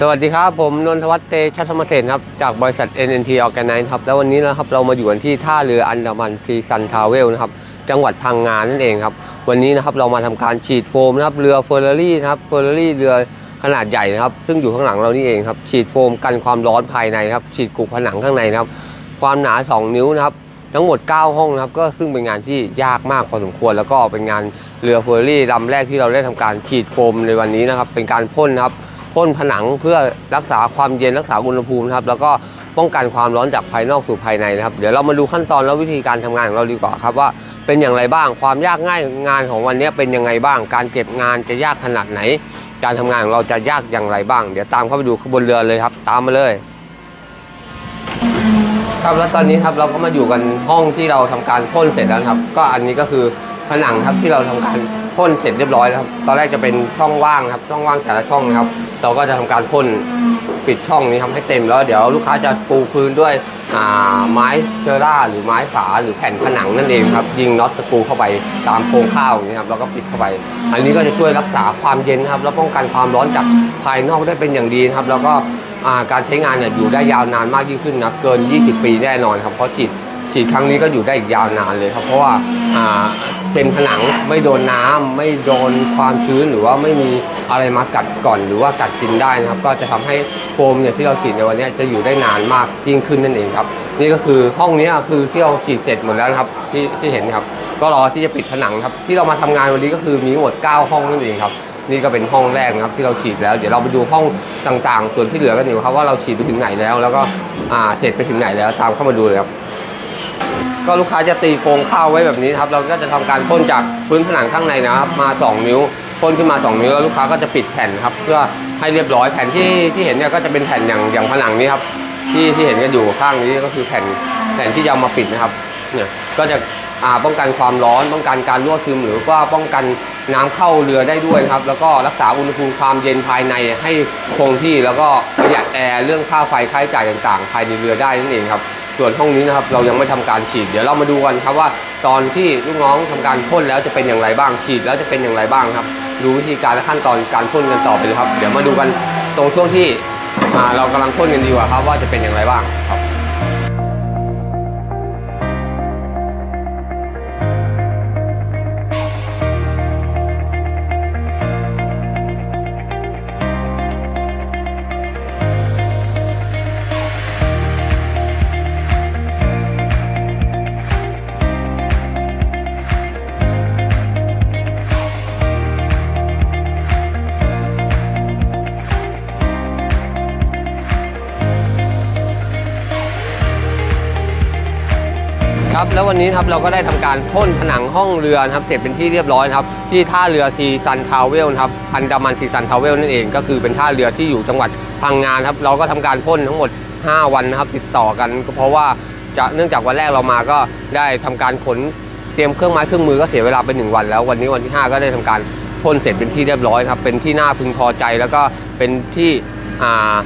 สวัสดีครับ ผมนนทวัฒน์เตชะธรรมเสนครับ จากบริษัท NNT Organize ครับ แล้ววันนี้นะครับเรามาอยู่กันที่ท่าเรืออันดามันซีซันทาวเวลนะครับ จังหวัดพังงานนั่นเองครับ วันนี้นะครับเรามาทำการฉีดโฟมนะครับ เรือเฟอร์รารี่นะครับเฟอร์รารี่เรือขนาดใหญ่นะครับ ซึ่งอยู่ข้างหลังเรานี่เองครับ ฉีดโฟมกันความร้อนภายในครับ ฉีดกรุผนังข้างในนะครับ ความหนา 2 นิ้วนะครับ ทั้งหมด 9 ห้องนะครับ ก็ซึ่งเป็นงานที่ยากมากพอสมควร แล้วก็เป็นงานเรือเฟอร์รารี่ลำแรกที่เราได้ทำการฉีดโฟมในวันนี้นะครับ เป็นการพ่นนะครับ พ่นผนังเพื่อรักษาความเย็นรักษาอุณหภูมิครับแล้วก็ป้องกันความร้อนจากภายนอกสู่ภายในนะครับ เดี๋ยวเรามาดูขั้นตอนและวิธีการทำงานของเราดีกว่าครับว่าเป็นอย่างไรบ้างความยากง่ายงานของวันนี้เป็นยังไงบ้าง การเก็บงานจะยากขนาดไหน การทำงานของเราจะยากอย่างไรบ้าง เดี๋ยวตามเข้าไปดูขบวนเรือเลยครับ ตามมาเลย ครับแล้วตอนนี้ครับเราก็มาอยู่กันห้องที่เราทำการพ่นเสร็จแล้วครับ ก็อันนี้ก็คือผนังครับที่เราทำการ พ่นเสร็จเรียบร้อยแล้วครับ ตอนแรกจะเป็นช่องว่างครับ ช่องว่างแต่ละช่องนะครับ เราก็จะทำการพ่นปิดช่องนี้ครับให้เต็มแล้วเดี๋ยวลูกค้าจะปูพื้นด้วยไม้เชอร่า หรือไม้ฝาหรือแผ่นผนังนั่นเองครับ ยิงน็อตสกรูเข้าไปตามโครงข้าวนี้ครับแล้วก็ปิดเข้าไป อันนี้ก็จะช่วยรักษาความเย็นครับ แล้วป้องกันความร้อนจากภายนอกได้เป็นอย่างดีครับ แล้วก็การใช้งานเนี่ยอยู่ได้ยาวนานมากยิ่งขึ้นนะครับเกิน 20 ปีแน่นอนครับเพราะฉีดฉีดครั้งนี้ก็อยู่ได้อีกยาวนานเลยครับ เพราะว่า เป็นผนังไม่โดนน้ำไม่โดนความชื้นหรือว่าไม่มีอะไรมากัดก่อนหรือว่ากัดกินได้นะครับ ก็จะทำให้โฟมเนี่ยที่เราฉีดในวันนี้จะอยู่ได้นานมากยิ่งขึ้นนั่นเองครับนี่ก็คือห้องนี้คือที่เราฉีดเสร็จหมดแล้วนะครับที่ที่เห็นครับ ก็รอที่จะปิดผนังครับ ที่เรามาทำงานวันนี้ก็คือมีหมด 9 ห้องนั่นเองครับนี่ก็เป็นห้องแรกนะครับที่เราฉีดแล้ว เดี๋ยวเราไปดูห้องต่างๆ ส่วนที่เหลือกันอยู่ครับว่าเราฉีดไปถึงไหนแล้ว แล้วก็เสร็จไปถึงไหนแล้วตามเข้ามาดูเลยครับ ก็ลูกค้าจะตีโครงข้าวไว้แบบนี้ครับเราก็จะทำการพ่นจากพื้นผนังข้างในนะครับ มา 2 นิ้วพ่นขึ้นมา 2 นิ้วแล้วลูกค้าก็จะปิดแผ่นครับ เพื่อให้เรียบร้อยแผ่นที่ที่เห็นเนี่ยก็จะเป็นแผ่นอย่างอย่างผนังนี้ครับที่ที่เห็นกันอยู่ข้างนี้ก็คือแผ่นแผ่นที่จะเอามาปิดนะครับเนี่ยก็จะอ่าป้องกันความร้อนป้องกันการรั่วซึม หรือว่าป้องกันน้ำเข้าเรือได้ด้วยนะครับ แล้วก็รักษาอุณหภูมิความเย็นภายในให้คงที่แล้วก็ประหยัดแอร์เรื่องค่าไฟค่าใช้จ่ายต่างๆ ภายในเรือได้นั่นเองครับ ส่วนห้องนี้นะครับเรายังไม่ทำการฉีด เดี๋ยวเรามาดูกันครับว่า ตอนที่ลูกน้องทำการพ่นแล้วจะเป็นอย่างไรบ้างฉีดแล้วจะเป็นอย่างไรบ้างครับ ดูวิธีการและขั้นตอนการพ่นกันต่อไปเลยครับ เดี๋ยวมาดูกันตรงช่วงที่เรากำลังพ่นกันดีกว่าครับว่าจะเป็นอย่างไรบ้างครับ ครับแล้ววันนี้ครับเราก็ได้ทำการพ่นผนังห้องเรือครับเสร็จเป็นที่เรียบร้อยครับที่ท่าเรือซีซันทาวเวลครับอันดามันซีซันทาวเวลนั่นเอง ก็คือเป็นท่าเรือที่อยู่จังหวัดพังงานครับเราก็ทำการพ่นทั้งหมด 5 วันนะครับติดต่อกันก็เพราะว่าจะเนื่องจากวันแรกเรามาก็ได้ทำการขนเตรียมเครื่องไม้เครื่องมือก็เสียเวลาไปหนึ่งวันแล้ววันนี้วันที่ 5 ก็ได้ทำการพ่นเสร็จเป็นที่เรียบร้อยครับเป็นที่น่าพึงพอใจแล้วก็เป็นที่อ่า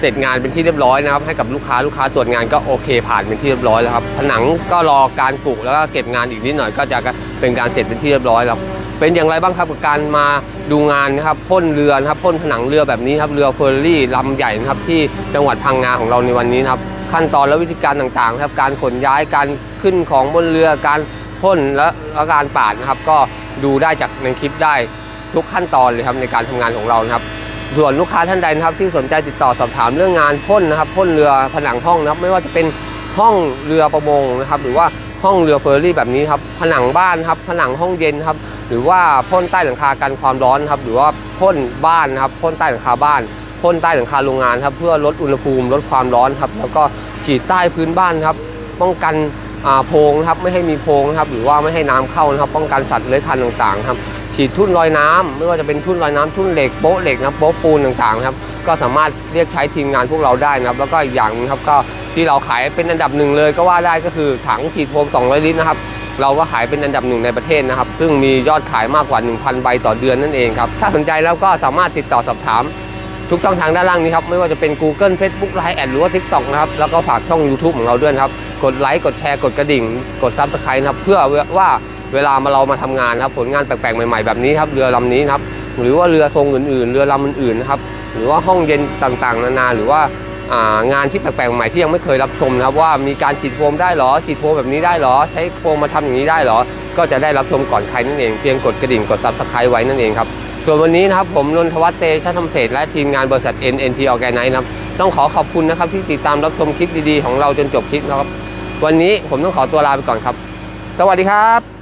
เสร็จงานเป็นที่เรียบร้อยนะครับ ให้กับลูกค้าลูกค้าตรวจงานก็โอเคผ่านเป็นที่เรียบร้อยแล้วครับ ผนังก็รอการกุแล้วก็เก็บงานอีกนิดหน่อยก็จะเป็นการเสร็จเป็นที่เรียบร้อยแล้วเป็นอย่างไรบ้างครับกับการมาดูงานนะครับพ่นเรือนะครับพ่นผนังเรือแบบนี้ครับเรือเฟอร์รี่ลำใหญ่นะครับที่จังหวัดพังงาของเราในวันนี้นะครับขั้นตอนและวิธีการต่างๆนะครับการขนย้ายการขึ้นของบนเรือการพ่นและและการปาดนะครับ ก็ดูได้จากในคลิปได้ทุกขั้นตอนเลยครับในการทำงานของเรานะครับ ส่วนลูกค้าท่านใดนะครับที่สนใจติดต่อสอบถามเรื่องงานพ่นนะครับพ่นเรือผนังห้องนะครับไม่ว่าจะเป็นห้องเรือประมงนะครับหรือว่าห้องเรือเฟอร์รี่แบบนี้ครับผนังบ้านครับผนังห้องเย็นครับหรือว่าพ่นใต้หลังคากันความร้อนครับหรือว่าพ่นบ้านนะครับพ่นใต้หลังคาบ้านพ่นใต้หลังคาโรงงานครับเพื่อลดอุณหภูมิลดความร้อนครับแล้วก็ฉีดใต้พื้นบ้านครับป้องกันอ่าโพรงครับไม่ให้มีโพรงครับหรือว่าไม่ให้น้ำเข้านะครับป้องกันสัตว์เลื้อยคลานต่างๆครับ ฉีดทุ่นลอยน้ำไม่ว่าจะเป็นทุ่นลอยน้ำทุ่นเหล็กโป๊ะเหล็กนะโป๊ะปูนต่างๆนะครับก็สามารถเรียกใช้ทีมงานพวกเราได้นะครับแล้วก็อีกอย่างนึงครับก็ที่เราขายเป็นอันดับหนึ่งเลยก็ว่าได้ก็คือถังฉีดโฟม200 ลิตรนะครับเราก็ขายเป็นอันดับหนึ่งในประเทศนะครับ ซึ่งมียอดขายมากกว่า 1,000 ใบต่อเดือนนั่นเองครับ ถ้าสนใจแล้วก็สามารถติดต่อสอบถาม ทุกช่องทางด้านล่างนี้ครับ ไม่ว่าจะเป็น Google Facebook Line แอดหรือว่า TikTok นะครับ แล้วก็ฝากช่อง YouTube ของเราด้วยครับ กดไลค์ กดแชร์ กดกระดิ่ง กด Subscribe นะครับ เพื่อว่า เวลามาเรามาทำงานนะครับผลงานแปลกๆใหม่ๆแบบนี้ครับเรือลำนี้ครับหรือว่าเรือทรงอื่นๆ เรือลำอื่นๆนะครับหรือว่าห้องเย็นต่างๆ นานาหรือว่างานที่แปลกๆใหม่ที่ยังไม่เคยรับชมนะครับว่ามีการฉีดโฟมได้หรอฉีดโฟมแบบนี้ได้หรอ ใช้โฟมมาทำอย่างนี้ได้หรอ ก็จะได้รับชมก่อนใครนั่นเองเพียงกดกระดิ่งกดซับสไครต์ไว้นั่นเองครับส่วนวันนี้นะครับผมนนทวัฒน์เตชะธรรมเศษและทีมงานบริษัท NNT Organize นะครับต้องขอขอบคุณนะครับที่ติดตามรับชมคลิปดีๆของเราจนจบคลิปนะครับวันนี้ผมต้องขอตัวลาไปก่อนครับ สวัสดีครับ